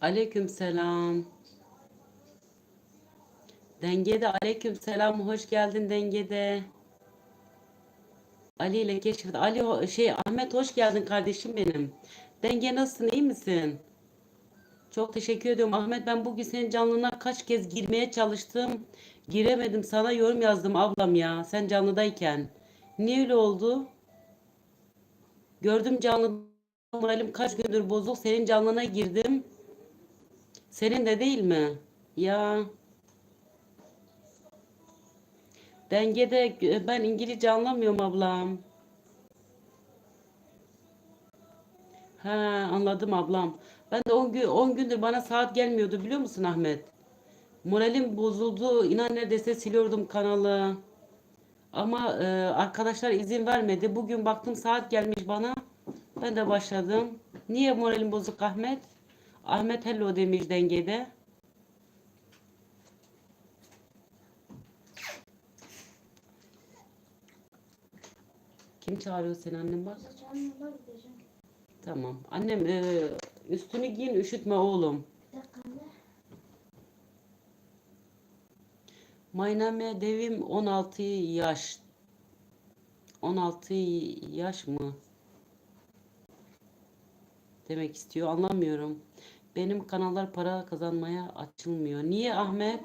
Aleyküm selam. Dengede aleyküm selam. Hoş geldin Dengede. Ali ile keşfet. Ali şey Ahmet hoş geldin kardeşim benim. Denge nasılsın? iyi misin? Çok teşekkür ediyorum Ahmet. Ben bugün senin canlına kaç kez girmeye çalıştım. Giremedim. Sana yorum yazdım ablam ya. Sen canlıdayken. Niye öyle oldu? Gördüm canlı moralim kaç gündür bozuk. Senin canlına girdim. Senin de değil mi? Ya dengede ben İngilizce anlamıyorum ablam. Ha anladım ablam. Ben de 10 gün 10 gündür bana saat gelmiyordu biliyor musun Ahmet? Moralim bozuldu. İnan neredeyse siliyordum kanalı. Ama e, arkadaşlar izin vermedi. Bugün baktım saat gelmiş bana. Ben de başladım. Niye moralim bozuk Ahmet? Ahmet hello demiş dengede. Kim çağırıyor seni annem bak. Tamam. Annem e, üstünü giyin üşütme oğlum. Mayname devim 16 yaş. 16 yaş mı? Demek istiyor. Anlamıyorum. Benim kanallar para kazanmaya açılmıyor. Niye Ahmet?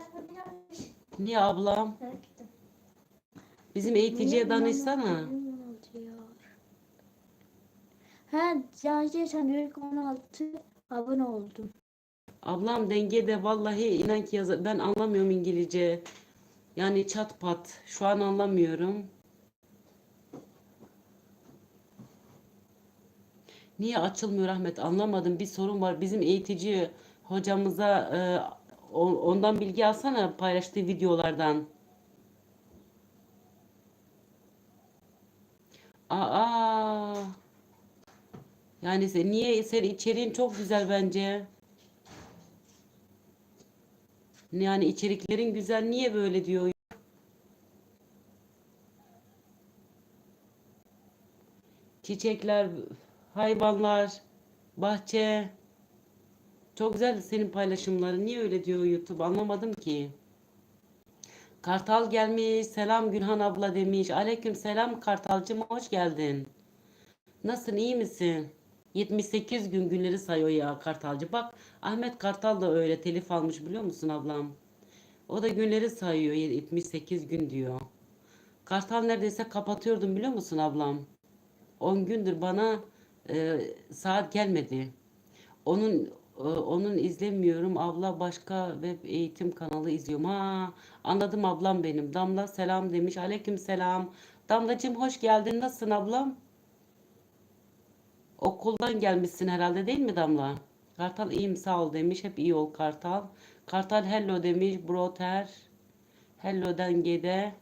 Niye ablam? Bizim eğiticiye danışsana. Ha, Canciye sen ilk 16 abone oldum. Ablam dengede vallahi inan ki yaz ben anlamıyorum İngilizce. Yani çat pat. Şu an anlamıyorum. Niye açılmıyor Ahmet? Anlamadım. Bir sorun var. Bizim eğitici hocamıza e, ondan bilgi alsana paylaştığı videolardan. Aa. Yani sen, niye sen içeriğin çok güzel bence. Yani içeriklerin güzel. Niye böyle diyor? Çiçekler, hayvanlar, bahçe. Çok güzel senin paylaşımların. Niye öyle diyor YouTube? Anlamadım ki. Kartal gelmiş. Selam Gülhan abla demiş. Aleyküm selam Kartalcığım hoş geldin. Nasılsın iyi misin? 78 gün günleri sayıyor ya Kartalcı. Bak Ahmet Kartal da öyle telif almış biliyor musun ablam? O da günleri sayıyor 78 gün diyor. Kartal neredeyse kapatıyordum biliyor musun ablam? 10 gündür bana e, saat gelmedi. Onun e, onun izlemiyorum. Abla başka web eğitim kanalı izliyorum. Ha, anladım ablam benim. Damla selam demiş. Aleyküm selam. Damlacığım hoş geldin. Nasılsın ablam? Okuldan gelmişsin herhalde değil mi Damla? Kartal iyiyim sağ ol demiş. Hep iyi ol Kartal. Kartal hello demiş. Broter. Hello dengede.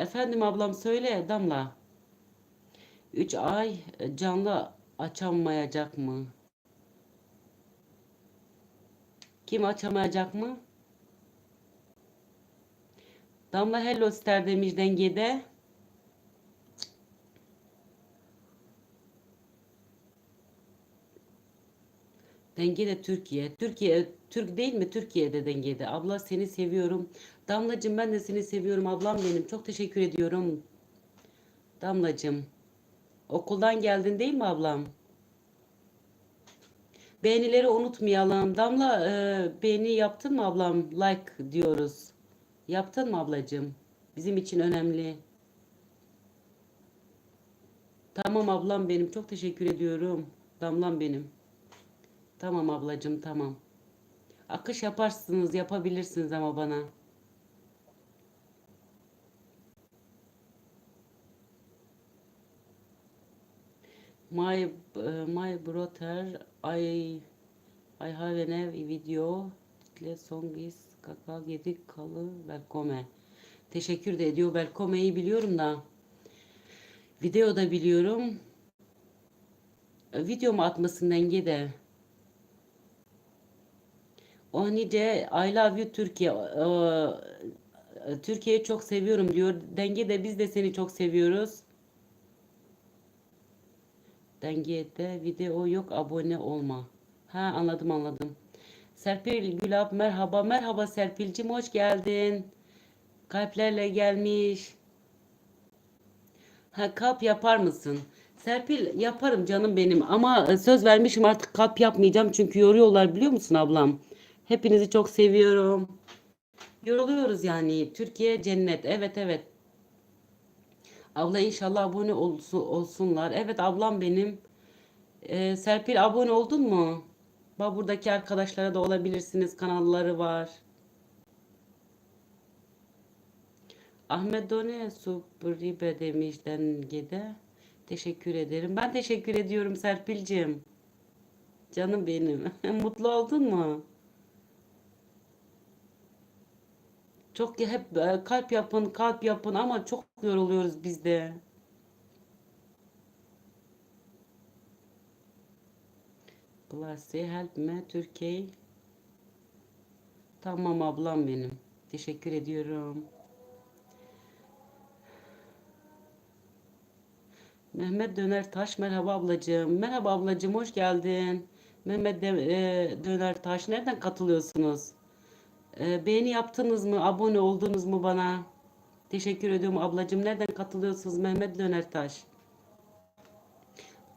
Efendim ablam söyle Damla. 3 ay canlı açamayacak mı? Kim açamayacak mı? Damla hello ister demiş dengede. Dengede Türkiye. Türkiye Türk değil mi? Türkiye'de dengede. Abla seni seviyorum. Damlacığım ben de seni seviyorum. Ablam benim. Çok teşekkür ediyorum. Damlacığım. Okuldan geldin değil mi ablam? Beğenileri unutmayalım. Damla e, beğeni yaptın mı ablam? Like diyoruz. Yaptın mı ablacığım? Bizim için önemli. Tamam ablam benim. Çok teşekkür ediyorum. Damlam benim. Tamam ablacığım tamam. Akış yaparsınız, yapabilirsiniz ama bana. My uh, my brother, I I have a video. The song is Kaka Gedik Kalı Welcome. Teşekkür de ediyor. Welcome'yi biliyorum da. Video da biliyorum. Video mu atmasın denge de. O nice I love you Türkiye. Türkiye'yi çok seviyorum diyor. Denge de biz de seni çok seviyoruz. Dengede video yok abone olma. Ha anladım anladım. Serpil Gülap merhaba. Merhaba Serpil'cim hoş geldin. Kalplerle gelmiş. Ha kalp yapar mısın? Serpil yaparım canım benim ama söz vermişim artık kalp yapmayacağım çünkü yoruyorlar biliyor musun ablam? Hepinizi çok seviyorum. Yoruluyoruz yani. Türkiye cennet. Evet evet. Abla inşallah abone olsun, olsunlar. Evet ablam benim. Ee, Serpil abone oldun mu? Bak buradaki arkadaşlara da olabilirsiniz. Kanalları var. Ahmet Done Subribe demiş dengede. Teşekkür ederim. Ben teşekkür ediyorum Serpil'cim. Canım benim. Mutlu oldun mu? Çok hep e, kalp yapın, kalp yapın ama çok yoruluyoruz biz de. Blasi help me Türkiye. Tamam ablam benim. Teşekkür ediyorum. Mehmet Döner Taş merhaba ablacığım. Merhaba ablacığım hoş geldin. Mehmet e, Döner Taş nereden katılıyorsunuz? E, beğeni yaptınız mı? Abone oldunuz mu bana? Teşekkür ediyorum ablacığım. Nereden katılıyorsunuz Mehmet Döner Taş?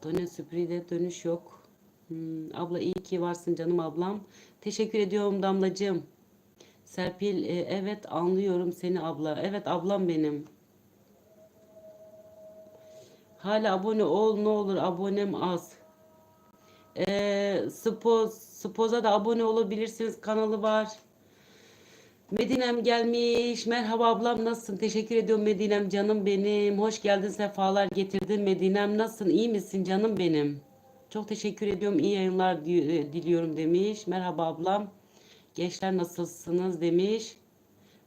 Döner Süpürü'de dönüş yok. Hmm, abla iyi ki varsın canım ablam. Teşekkür ediyorum damlacığım. Serpil e, evet anlıyorum seni abla. Evet ablam benim. Hala abone ol ne olur abonem az. Ee, Spoz, Spoz'a da abone olabilirsiniz kanalı var. Medinem gelmiş. Merhaba ablam nasılsın? Teşekkür ediyorum Medinem canım benim. Hoş geldin sefalar getirdin Medinem. Nasılsın? İyi misin canım benim? Çok teşekkür ediyorum. İyi yayınlar e, diliyorum demiş. Merhaba ablam. Gençler nasılsınız demiş.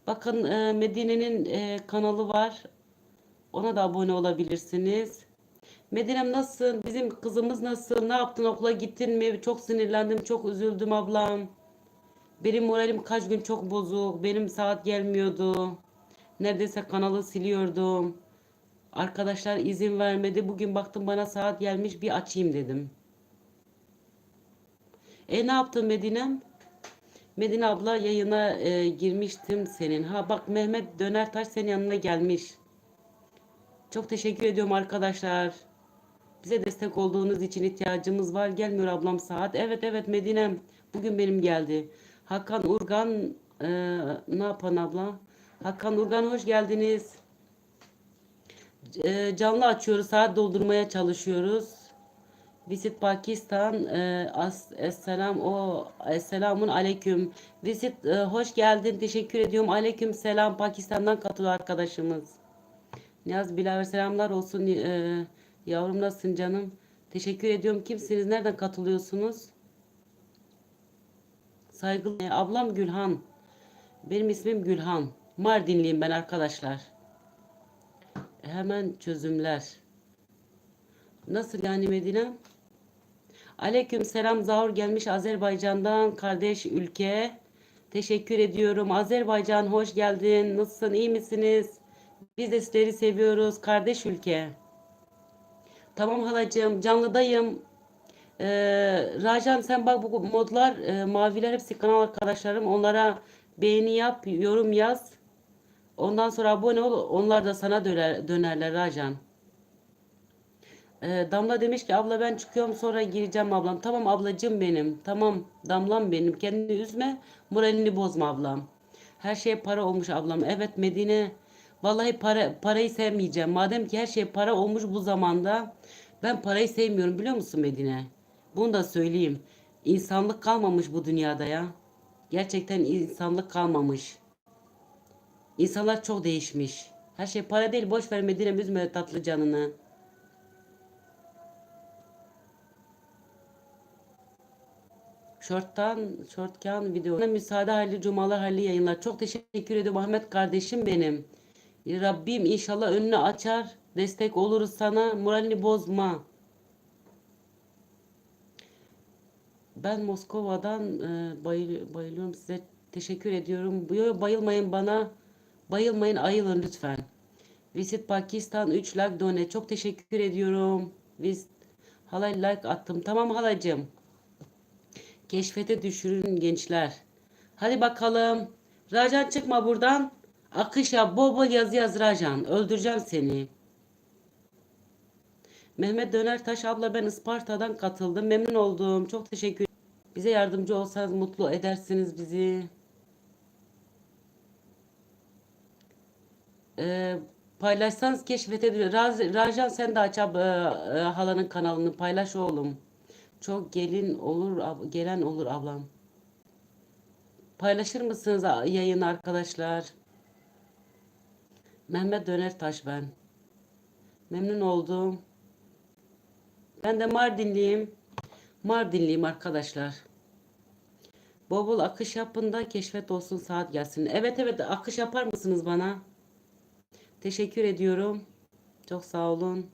Bakın e, Medine'nin e, kanalı var. Ona da abone olabilirsiniz. Medinem nasılsın? Bizim kızımız nasıl? Ne yaptın? Okula gittin mi? Çok sinirlendim, çok üzüldüm ablam. Benim moralim kaç gün çok bozuk. Benim saat gelmiyordu. Neredeyse kanalı siliyordum. Arkadaşlar izin vermedi. Bugün baktım bana saat gelmiş bir açayım dedim. E ne yaptın Medinem? Medine abla yayına e, girmiştim senin. Ha bak Mehmet Dönertaş senin yanına gelmiş. Çok teşekkür ediyorum arkadaşlar. Bize destek olduğunuz için ihtiyacımız var. Gelmiyor ablam saat. Evet evet Medinem. Bugün benim geldi. Hakan Urgan e, ne yapan abla? Hakan Urgan hoş geldiniz. E, canlı açıyoruz. Saat doldurmaya çalışıyoruz. Visit Pakistan. E, as, esselam o esselamun aleyküm. Visit e, hoş geldin. Teşekkür ediyorum. Aleyküm selam. Pakistan'dan katılıyor arkadaşımız. Niyaz Bilaver selamlar olsun. E, yavrum nasılsın canım? Teşekkür ediyorum. Kimsiniz? Nereden katılıyorsunuz? Saygılı. E, ablam Gülhan. Benim ismim Gülhan. Mardinliyim ben arkadaşlar. Hemen çözümler. Nasıl yani Medine? Aleyküm selam Zahur gelmiş Azerbaycan'dan kardeş ülke. Teşekkür ediyorum. Azerbaycan hoş geldin. Nasılsın? iyi misiniz? Biz de sizleri seviyoruz. Kardeş ülke. Tamam halacığım. Canlıdayım. Ee, Rajan sen bak bu modlar e, maviler hepsi kanal arkadaşlarım. Onlara beğeni yap, yorum yaz. Ondan sonra abone ol. Onlar da sana döner, dönerler Rajan. Ee, Damla demiş ki abla ben çıkıyorum sonra gireceğim ablam. Tamam ablacığım benim. Tamam damlam benim. Kendini üzme. Moralini bozma ablam. Her şey para olmuş ablam. Evet Medine. Vallahi para parayı sevmeyeceğim. Madem ki her şey para olmuş bu zamanda. Ben parayı sevmiyorum biliyor musun Medine? Bunu da söyleyeyim. İnsanlık kalmamış bu dünyada ya. Gerçekten insanlık kalmamış. İnsanlar çok değişmiş. Her şey para değil. Boş ver Medine üzme tatlı canını. Short'tan, Shortcan video. Bana müsaade hayırlı cumalar, hayırlı yayınlar. Çok teşekkür ediyorum Ahmet kardeşim benim. Rabbim inşallah önünü açar. Destek oluruz sana. Moralini bozma. Ben Moskova'dan e, bayıl- bayılıyorum size. Teşekkür ediyorum. Yo, bayılmayın bana. Bayılmayın ayılın lütfen. Visit Pakistan 3 lakh done. Çok teşekkür ediyorum. Visit Halay like attım. Tamam halacığım. Keşfete düşürün gençler. Hadi bakalım. Racan çıkma buradan. Akış yap. Bol bol yazı yaz Racan. Öldüreceğim seni. Mehmet Dönertaş abla ben Isparta'dan katıldım. Memnun oldum. Çok teşekkür Bize yardımcı olsanız mutlu edersiniz bizi. Ee, paylaşsanız keşfete Raz, Rajan sen de aç e, e, halanın kanalını paylaş oğlum. Çok gelin olur ab- gelen olur ablam. Paylaşır mısınız yayın arkadaşlar? Mehmet Dönertaş ben. Memnun oldum. Ben de Mardinliyim. Mardinliyim arkadaşlar. Bol bol akış yapın da keşfet olsun saat gelsin. Evet evet akış yapar mısınız bana? Teşekkür ediyorum. Çok sağ olun.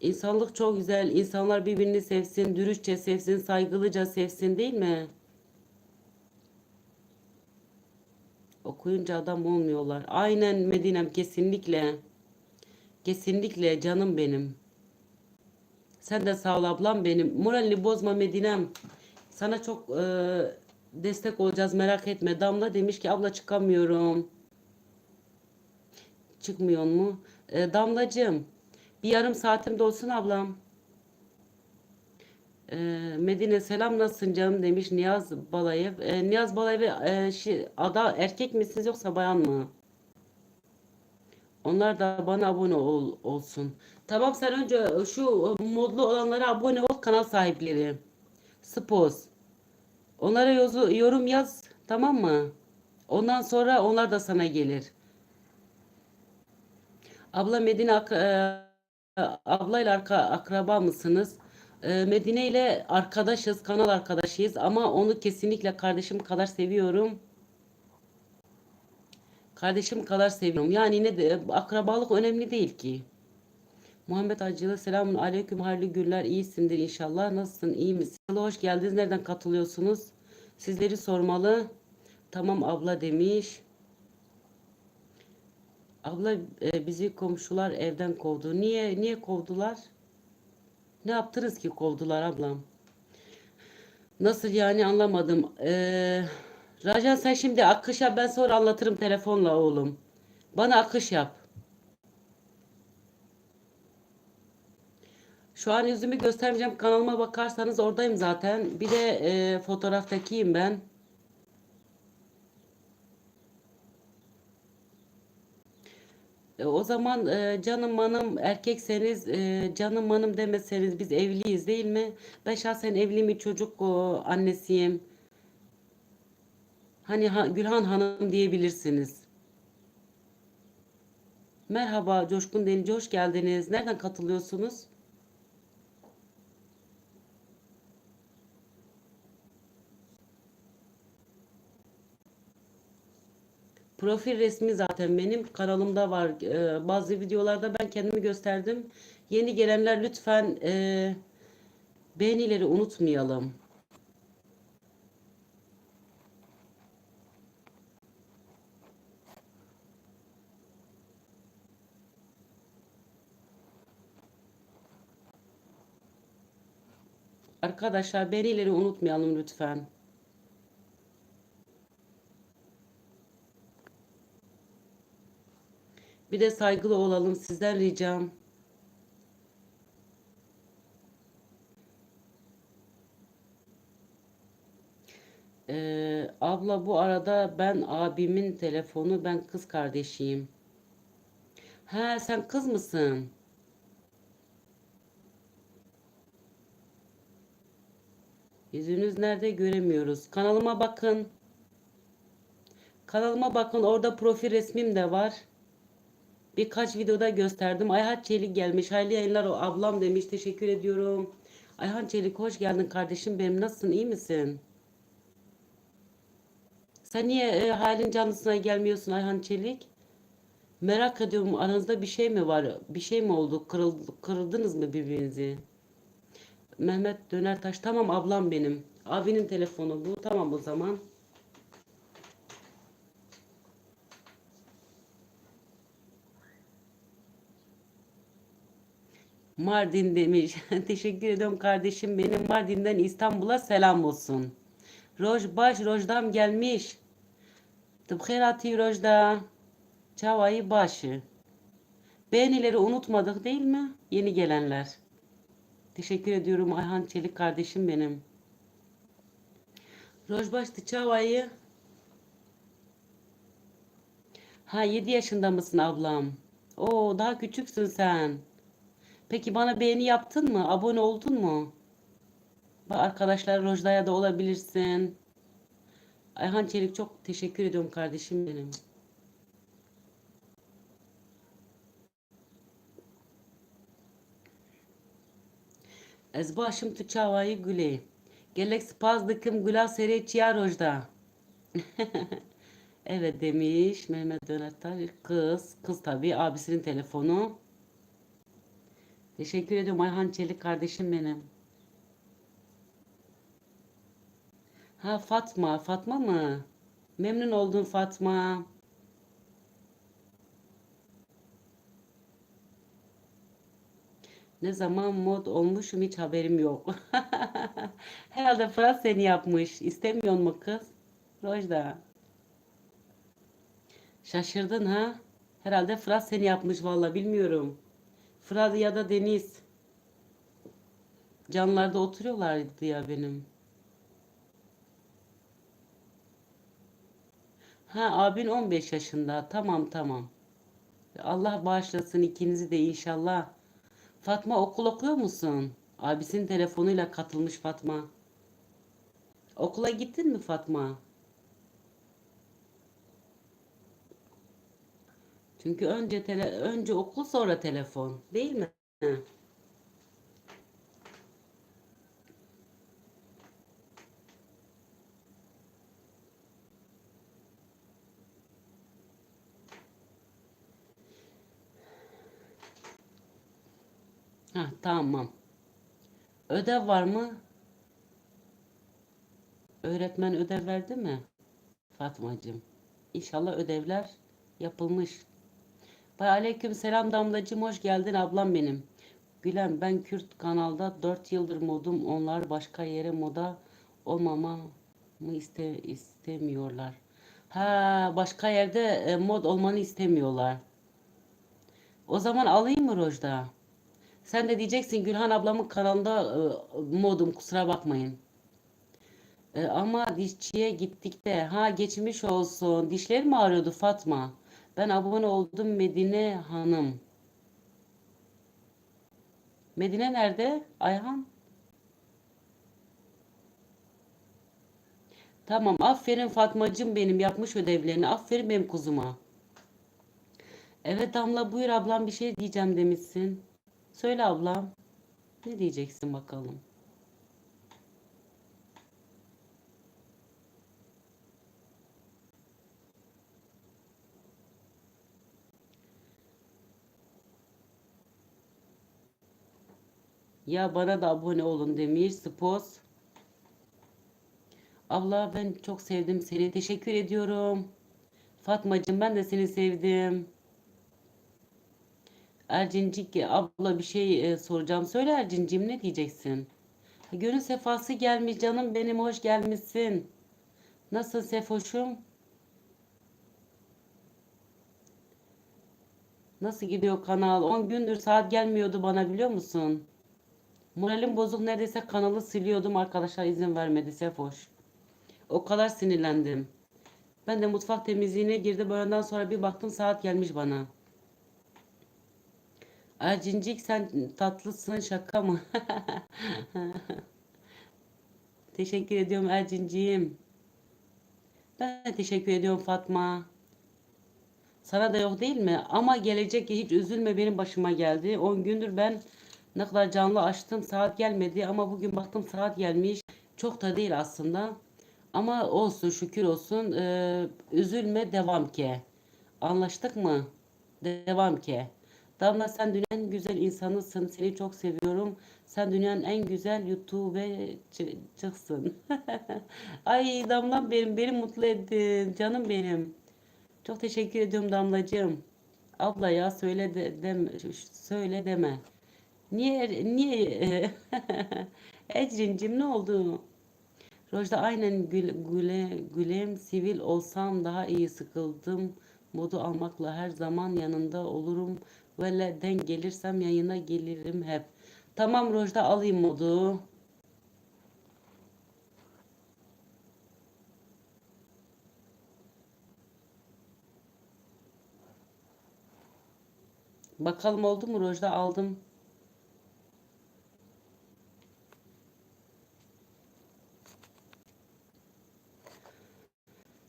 İnsanlık çok güzel. İnsanlar birbirini sevsin, dürüstçe sevsin, saygılıca sevsin değil mi? Okuyunca adam olmuyorlar. Aynen Medinem kesinlikle. Kesinlikle canım benim. Sen de sağ ol ablam benim. Moralini bozma Medinem. Sana çok e, destek olacağız merak etme. Damla demiş ki abla çıkamıyorum. Çıkmıyor mu? E, Damlacığım bir yarım saatim de olsun ablam. E, Medine selam nasılsın canım demiş Niyaz Balayev. E, Niyaz Balayev e, şi- ada erkek misiniz yoksa bayan mı? Onlar da bana abone ol, olsun. Tamam sen önce şu modlu olanlara abone ol kanal sahipleri. Spoz. Onlara yozu, yorum yaz tamam mı? Ondan sonra onlar da sana gelir. Abla Medine ak e, ablayla arka, akraba mısınız? E, Medine ile arkadaşız, kanal arkadaşıyız ama onu kesinlikle kardeşim kadar seviyorum. Kardeşim kadar seviyorum. Yani ne de akrabalık önemli değil ki. Muhammed Acılı selamun aleyküm hayırlı günler iyisindir inşallah. Nasılsın iyi misin? Hoş geldiniz. Nereden katılıyorsunuz? Sizleri sormalı. Tamam abla demiş. Abla e, bizi komşular evden kovdu. Niye niye kovdular? Ne yaptınız ki kovdular ablam? Nasıl yani anlamadım. Ee, Rajan sen şimdi akış yap ben sonra anlatırım telefonla oğlum. Bana akış yap. Şu an yüzümü göstermeyeceğim. Kanalıma bakarsanız oradayım zaten. Bir de e, fotoğraftakiyim ben. E, o zaman e, canım manım erkekseniz e, canım manım demeseniz biz evliyiz değil mi? Ben şahsen evli bir çocuk o, annesiyim. Hani ha, Gülhan Hanım diyebilirsiniz. Merhaba Coşkun Denici hoş geldiniz. Nereden katılıyorsunuz? Profil resmi zaten benim kanalımda var. Ee, bazı videolarda ben kendimi gösterdim. Yeni gelenler lütfen e, beğenileri unutmayalım. Arkadaşlar beğenileri unutmayalım lütfen. Bir de saygılı olalım sizden ricam. Ee, abla bu arada ben abimin telefonu ben kız kardeşiyim. Ha sen kız mısın? Yüzünüz nerede göremiyoruz. Kanalıma bakın. Kanalıma bakın orada profil resmim de var. Birkaç videoda gösterdim. Ayhan Çelik gelmiş. Hayırlı yayınlar o ablam demiş. Teşekkür ediyorum. Ayhan Çelik hoş geldin kardeşim benim. Nasılsın? iyi misin? Sen niye e, halin canlısına gelmiyorsun Ayhan Çelik? Merak ediyorum aranızda bir şey mi var? Bir şey mi oldu? Kırıldı, kırıldınız mı birbirinizi? Mehmet Dönertaş tamam ablam benim. Abinin telefonu bu. Tamam o zaman. Mardin demiş. Teşekkür ediyorum kardeşim benim. Mardin'den İstanbul'a selam olsun. Rojbaş Rojdam gelmiş. Tıbkirati Rojda. Çavayı başı. Beğenileri unutmadık değil mi? Yeni gelenler. Teşekkür ediyorum Ayhan Çelik kardeşim benim. Rojbaş Çavayı. Ha 7 yaşında mısın ablam? Oo daha küçüksün sen. Peki bana beğeni yaptın mı? Abone oldun mu? Arkadaşlar Rojda'ya da olabilirsin. Ayhan Çelik çok teşekkür ediyorum kardeşim benim. Ez başım tu çavayı güle. Gelek spazdıkım güla sereçiya Rojda. Evet demiş Mehmet Dönetar kız. Kız tabii abisinin telefonu. Teşekkür ediyorum Ayhan Çelik kardeşim benim. Ha Fatma. Fatma mı? Memnun oldum Fatma. Ne zaman mod olmuşum hiç haberim yok. Herhalde Fırat seni yapmış. İstemiyor mu kız? Rojda. Şaşırdın ha? Herhalde Fırat seni yapmış valla bilmiyorum. Fırat ya da Deniz. Canlarda oturuyorlardı ya benim. Ha abin 15 yaşında. Tamam tamam. Allah bağışlasın ikinizi de inşallah. Fatma okul okuyor musun? Abisinin telefonuyla katılmış Fatma. Okula gittin mi Fatma? Çünkü önce tele, önce okul sonra telefon, değil mi? Ha tamam. Ödev var mı? Öğretmen ödev verdi mi? Fatmacığım. İnşallah ödevler yapılmış. Bay aleyküm selam damlacığım hoş geldin ablam benim. Gülen ben Kürt kanalda 4 yıldır modum onlar başka yere moda olmama mı iste, istemiyorlar. Ha başka yerde e, mod olmanı istemiyorlar. O zaman alayım mı Rojda? Sen de diyeceksin Gülhan ablamın kanalında e, modum kusura bakmayın. E, ama dişçiye gittik de ha geçmiş olsun. Dişler mi ağrıyordu Fatma? Ben abone oldum Medine Hanım. Medine nerede? Ayhan? Tamam aferin Fatmacığım benim yapmış ödevlerini. Aferin benim kuzuma. Evet Damla buyur ablam bir şey diyeceğim demişsin. Söyle ablam. Ne diyeceksin bakalım. Ya bana da abone olun demiş Spos. Abla ben çok sevdim seni. Teşekkür ediyorum. Fatmacığım ben de seni sevdim. Ercincik abla bir şey e, soracağım. Söyle Ercincim ne diyeceksin? Gönül sefası gelmiş canım benim hoş gelmişsin. Nasıl Sefoş'um? Nasıl gidiyor kanal? 10 gündür saat gelmiyordu bana biliyor musun? Moralim bozuk neredeyse kanalı siliyordum arkadaşlar izin vermedi Sefoş. O kadar sinirlendim. Ben de mutfak temizliğine girdim. Öğleden sonra bir baktım saat gelmiş bana. Ercincik sen tatlısın şaka mı? teşekkür ediyorum Ercinciğim. Ben de teşekkür ediyorum Fatma. Sana da yok değil mi? Ama gelecek hiç üzülme benim başıma geldi. 10 gündür ben ne kadar canlı açtım saat gelmedi ama bugün baktım saat gelmiş. Çok da değil aslında. Ama olsun şükür olsun. Ee, üzülme devam ki. Anlaştık mı? Devam ki. Damla sen dünyanın güzel insanısın. Seni çok seviyorum. Sen dünyanın en güzel YouTube çıksın. Ay Damla benim beni mutlu ettin. Canım benim. Çok teşekkür ediyorum Damlacığım. Abla ya söyle de, deme, söyle deme. Niye niye Ecrin'cim ne oldu? Rojda aynen gül, güle, gülem sivil olsam daha iyi sıkıldım. Modu almakla her zaman yanında olurum. Böyle denk gelirsem yayına gelirim hep. Tamam Rojda alayım modu. Bakalım oldu mu Rojda aldım.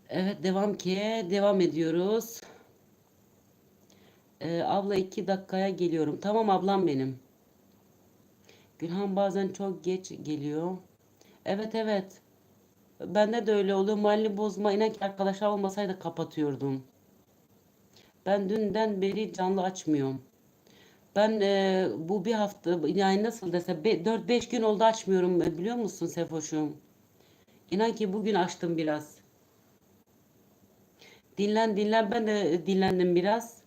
Evet devam ki devam ediyoruz. Ee, abla iki dakikaya geliyorum. Tamam ablam benim. Gülhan bazen çok geç geliyor. Evet evet. Bende de öyle oluyor. Morali bozma. İnan ki arkadaşlar olmasaydı kapatıyordum. Ben dünden beri canlı açmıyorum. Ben e, bu bir hafta yani nasıl desem 4-5 gün oldu açmıyorum e, biliyor musun Sefoş'um? İnan ki bugün açtım biraz. Dinlen dinlen ben de dinlendim biraz.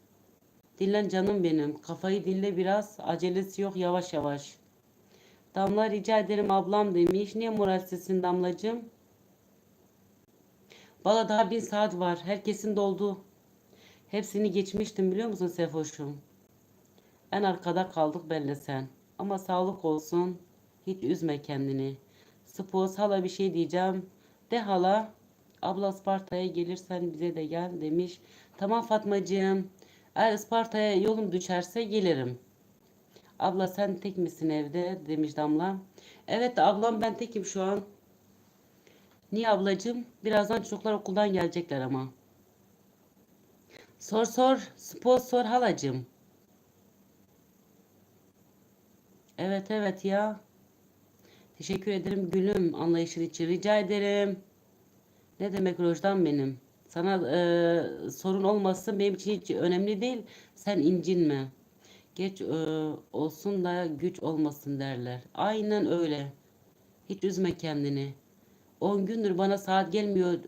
Dinlen canım benim. Kafayı dinle biraz. Acelesi yok yavaş yavaş. Damla rica ederim ablam demiş. Niye moralsizsin damlacığım? Valla daha bir saat var. Herkesin doldu. Hepsini geçmiştim biliyor musun Sefoş'um? En arkada kaldık benle sen. Ama sağlık olsun. Hiç üzme kendini. Spos hala bir şey diyeceğim. De hala. Abla Isparta'ya gelirsen bize de gel demiş. Tamam Fatmacığım. Eğer Isparta'ya yolum düşerse gelirim. Abla sen tek misin evde demiş Damla. Evet ablam ben tekim şu an. Niye ablacığım? Birazdan çocuklar okuldan gelecekler ama. Sor sor. Spor sor halacığım. Evet evet ya. Teşekkür ederim gülüm anlayışın için. Rica ederim. Ne demek Rojdan benim? Sana e, sorun olmasın benim için hiç önemli değil. Sen incinme. Geç e, olsun da güç olmasın derler. Aynen öyle. Hiç üzme kendini. 10 gündür bana saat gelmiyor.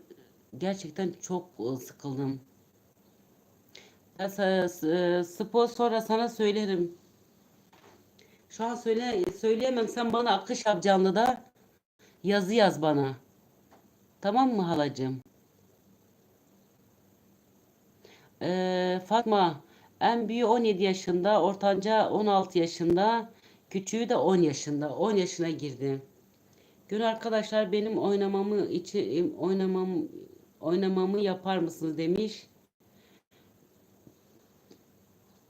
Gerçekten çok e, sıkıldım. E, spor sonra sana söylerim. Şu an söyle söyleyemem. Sen bana akış yap canlıda. Yazı yaz bana. Tamam mı halacığım? Ee, Fatma en büyüğü 17 yaşında, ortanca 16 yaşında, küçüğü de 10 yaşında. 10 yaşına girdi. Gün arkadaşlar benim oynamamı için oynamam oynamamı yapar mısınız demiş.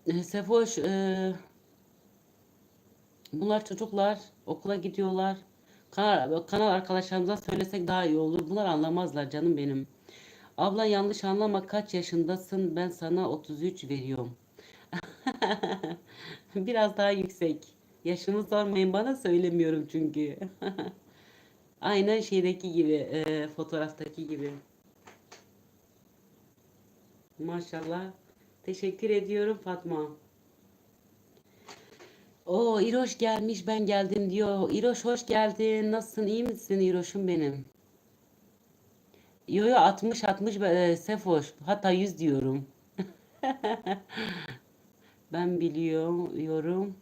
Ee, Sefoş e, bunlar çocuklar okula gidiyorlar. Kanal, kanal arkadaşlarımıza söylesek daha iyi olur. Bunlar anlamazlar canım benim. Abla yanlış anlama kaç yaşındasın? Ben sana 33 veriyorum. Biraz daha yüksek. Yaşını sormayın bana söylemiyorum çünkü. Aynen şeydeki gibi, e, fotoğraftaki gibi. Maşallah. Teşekkür ediyorum Fatma. Oo İroş gelmiş ben geldim diyor. İroş hoş geldin. Nasılsın? iyi misin İroş'um benim? Yo yo 60 60 e, Sefoş. Hatta 100 diyorum. Ben biliyorum.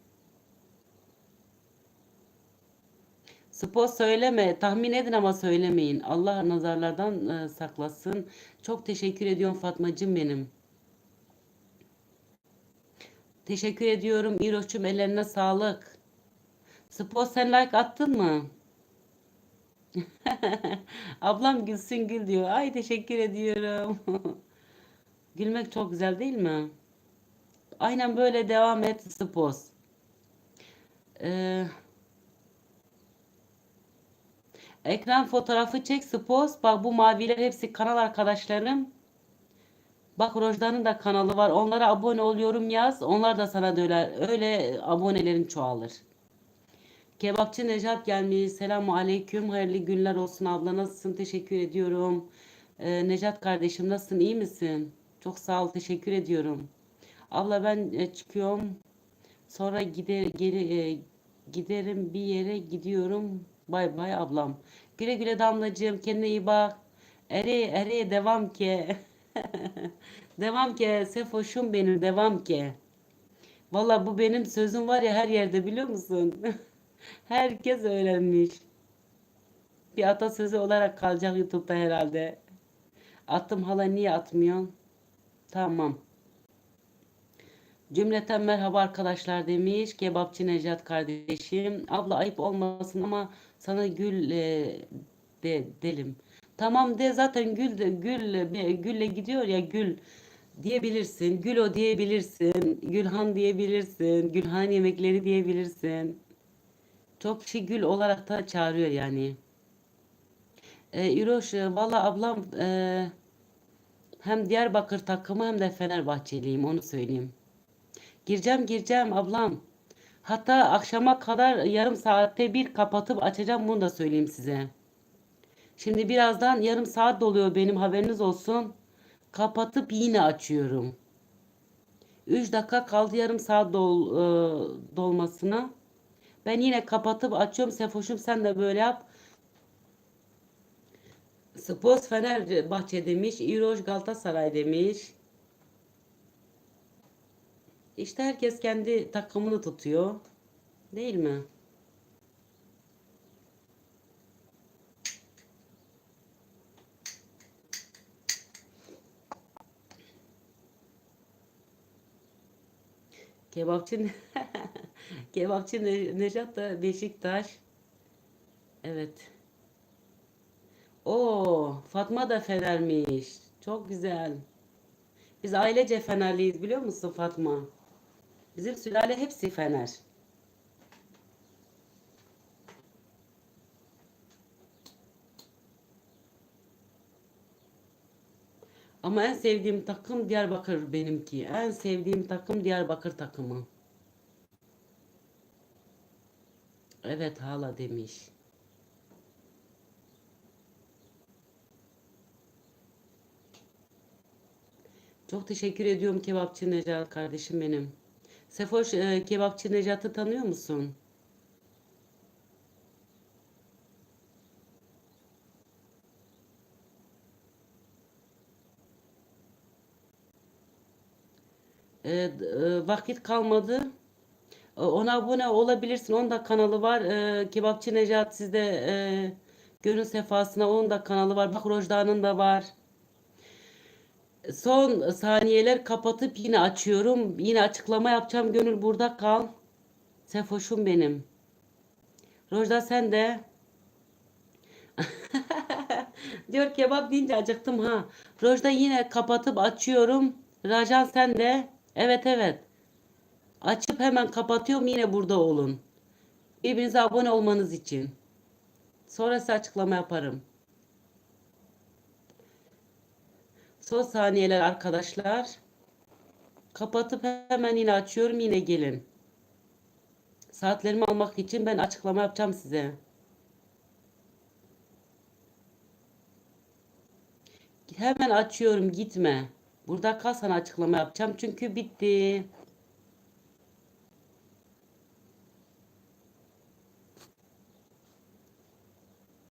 Spor söyleme. Tahmin edin ama söylemeyin. Allah nazarlardan e, saklasın. Çok teşekkür ediyorum Fatmacığım benim. Teşekkür ediyorum İroş'cum ellerine sağlık. Spor sen like attın mı? Ablam gülsün gül diyor. Ay teşekkür ediyorum. Gülmek çok güzel değil mi? Aynen böyle devam et Spos. Ee, ekran fotoğrafı çek Spos. Bak bu maviler hepsi kanal arkadaşlarım. Bak Rojda'nın da kanalı var. Onlara abone oluyorum yaz. Onlar da sana da öyle, abonelerin çoğalır. Kebapçı Necat gelmiş. Selamun aleyküm. Hayırlı günler olsun abla. Nasılsın? Teşekkür ediyorum. Ee, Necat kardeşim nasılsın? İyi misin? Çok sağ ol. Teşekkür ediyorum. Abla ben e, çıkıyorum. Sonra gider geri e, giderim bir yere gidiyorum. Bay bay ablam. Güle güle damlacığım. Kendine iyi bak. Ere ere devam ki. devam ki. Sefoşum benim devam ki. Valla bu benim sözüm var ya her yerde biliyor musun? Herkes öğrenmiş. Bir atasözü olarak kalacak YouTube'da herhalde. Attım hala niye atmıyorsun? Tamam. Cümleten merhaba arkadaşlar demiş. Kebapçı Necat kardeşim. Abla ayıp olmasın ama sana gül e, de delim. Tamam de zaten gül de gül gülle gidiyor ya gül diyebilirsin. Gülo diyebilirsin. Gülhan diyebilirsin. Gülhan yemekleri diyebilirsin. Çok kişi gül olarak da çağırıyor yani. E, İroş e, valla ablam e, hem Diyarbakır takımı hem de Fenerbahçeliyim onu söyleyeyim. Gireceğim gireceğim ablam. Hatta akşama kadar yarım saatte bir kapatıp açacağım bunu da söyleyeyim size. Şimdi birazdan yarım saat doluyor benim haberiniz olsun. Kapatıp yine açıyorum. 3 dakika kaldı yarım saat dol, e, dolmasına. Ben yine kapatıp açıyorum. Sefoş'um sen de böyle yap. Spors Fenerbahçe demiş. İroş Galatasaray demiş. İşte herkes kendi takımını tutuyor. Değil mi? Kebapçı Kebapçı Ne- Nejat da Beşiktaş. Evet. Oo, Fatma da Fenermiş. Çok güzel. Biz ailece Fenerliyiz biliyor musun Fatma? Bizim sülale hepsi Fener. Ama en sevdiğim takım Diyarbakır benimki. En sevdiğim takım Diyarbakır takımı. Evet hala demiş. Çok teşekkür ediyorum Kebapçı Necat kardeşim benim. Sefoş e, Kebapçı Necat'ı tanıyor musun? E, d- e, vakit kalmadı. E, Ona abone olabilirsin. Onun da kanalı var. E, Kebapçı Necat sizde e, gönül sefasına onun da kanalı var. Bak Rojda'nın da var. Son saniyeler kapatıp yine açıyorum. Yine açıklama yapacağım. Gönül burada kal. Sefoşum benim. Rojda sen de. Diyor kebap deyince acıktım ha. Rojda yine kapatıp açıyorum. Rajan sen de. Evet evet. Açıp hemen kapatıyorum yine burada olun. Birbirinize abone olmanız için. Sonrası açıklama yaparım. Son saniyeler arkadaşlar. Kapatıp hemen yine açıyorum yine gelin. Saatlerimi almak için ben açıklama yapacağım size. Hemen açıyorum gitme. Burada kal sana açıklama yapacağım çünkü bitti.